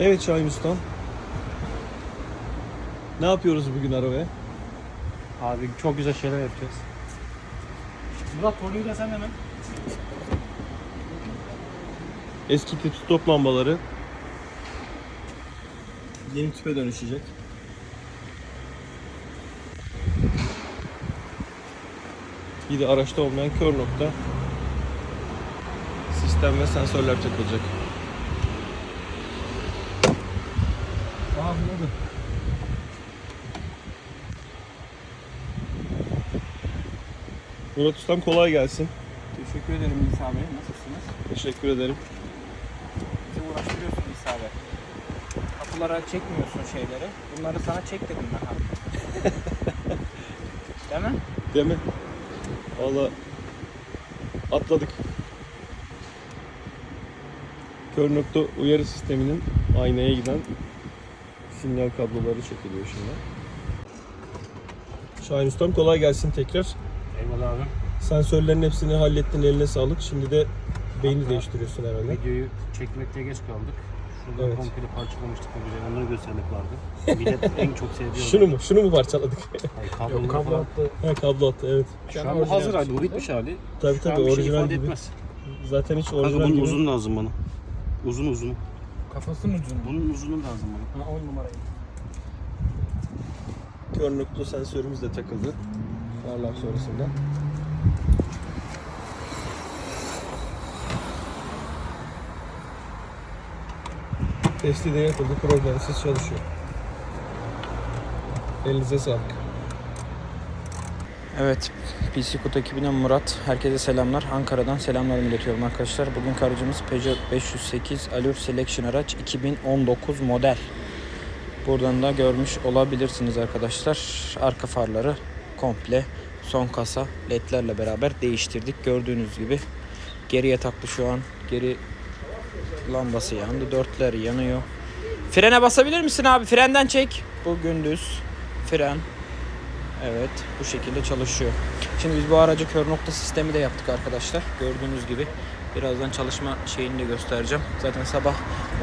Evet Şahin Ustam. Ne yapıyoruz bugün arabaya? Abi çok güzel şeyler yapacağız. Murat konuyu da sen hemen. Eski tip stop lambaları yeni tüpe dönüşecek. Bir de araçta olmayan kör nokta sistem ve sensörler takılacak. Anladım. Murat Ustam kolay gelsin. Teşekkür ederim İsa Bey. Nasılsınız? Teşekkür ederim. Bizi uğraştırıyorsun İsa Bey. Kapılara çekmiyorsun şeyleri. Bunları sana çek dedim ben abi. Değil mi? Değil mi? Valla atladık. Kör nokta uyarı sisteminin aynaya giden sinyal kabloları çekiliyor şimdi. Şahin Ustam kolay gelsin tekrar. Eyvallah abi. Sensörlerin hepsini hallettin eline sağlık. Şimdi de beyni değiştiriyorsun herhalde. Videoyu çekmekte geç kaldık. Şurada Evet. komple parçalamıştık da güzel. Onları göstermek vardı. Millet en çok sevdiği Şunu mu? Şunu mu parçaladık? Hayır, kabloyu falan. ha kablo attı evet. Şu an bu hazır hali, bu bitmiş hali. Tabii Şu tabii şey orijinal ifade gibi. etmez. Zaten hiç Kanka orijinal bunun gibi. uzun lazım bana. Uzun uzun. Kafasının ucunu. Bunun uzunu lazım bana. Ha 10 numarayı. Kör nokta sensörümüz de takıldı. Farlar sonrasında. Testi de yapıldı. Problemsiz çalışıyor. Elinize sağlık. Evet, PC Kut ekibinden Murat. Herkese selamlar. Ankara'dan selamlarımı iletiyorum arkadaşlar. Bugün aracımız Peugeot 508 Allure Selection araç 2019 model. Buradan da görmüş olabilirsiniz arkadaşlar. Arka farları komple son kasa ledlerle beraber değiştirdik. Gördüğünüz gibi geriye taktı şu an. Geri lambası yandı. Dörtler yanıyor. Frene basabilir misin abi? Frenden çek. Bu gündüz. Fren. Evet bu şekilde çalışıyor. Şimdi biz bu aracı kör nokta sistemi de yaptık arkadaşlar. Gördüğünüz gibi birazdan çalışma şeyini de göstereceğim. Zaten sabah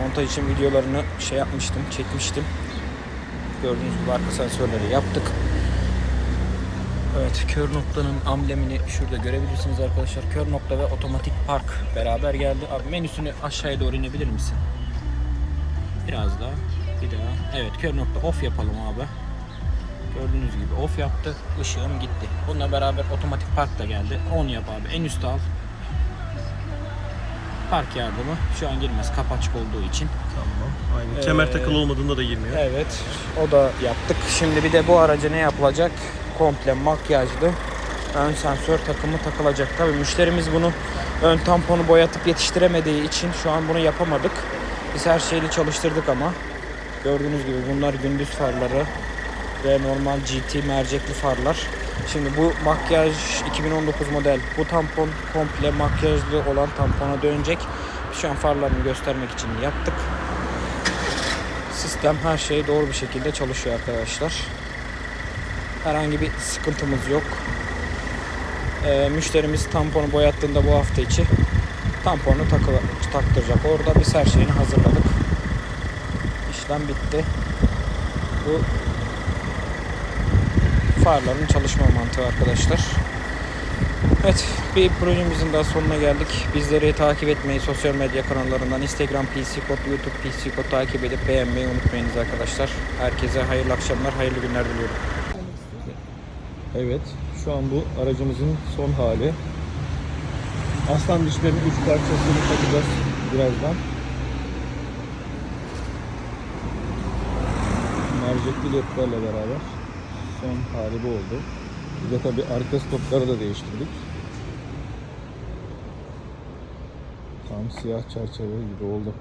montaj için videolarını şey yapmıştım, çekmiştim. Gördüğünüz gibi arka sensörleri yaptık. Evet kör noktanın amblemini şurada görebilirsiniz arkadaşlar. Kör nokta ve otomatik park beraber geldi. Abi menüsünü aşağıya doğru inebilir misin? Biraz daha. Bir daha. Evet kör nokta off yapalım abi. Gördüğünüz gibi off yaptı. Işığım gitti. Bununla beraber otomatik park da geldi. On yap abi. En üstte al. Park yardımı şu an girmez. Kapı açık olduğu için. Tamam. Kemer Ee, takılı olmadığında da girmiyor. Evet. O da yaptık. Şimdi bir de bu araca ne yapılacak? Komple makyajlı ön sensör takımı takılacak. Tabii müşterimiz bunu ön tamponu boyatıp yetiştiremediği için şu an bunu yapamadık. Biz her şeyi çalıştırdık ama gördüğünüz gibi bunlar gündüz farları ve normal GT mercekli farlar. Şimdi bu makyaj 2019 model bu tampon komple makyajlı olan tampona dönecek. Şu an farlarını göstermek için yaptık. Sistem her şey doğru bir şekilde çalışıyor arkadaşlar. Herhangi bir sıkıntımız yok. Ee, müşterimiz tamponu boyattığında bu hafta içi tamponu takı, taktıracak. Orada biz her şeyini hazırladık. İşlem bitti. Bu farların çalışma mantığı arkadaşlar. Evet bir projemizin daha sonuna geldik. Bizleri takip etmeyi sosyal medya kanallarından Instagram PC Kod, YouTube PC Kod takip edip beğenmeyi unutmayınız arkadaşlar. Herkese hayırlı akşamlar, hayırlı günler diliyorum. Evet. Şu an bu aracımızın son hali. Aslan dişlerin üç parçasını takacağız birazdan. Mercekli ledlerle beraber hali bu oldu. Bir de tabi arka stopları da değiştirdik. Tam siyah çerçeve gibi oldu.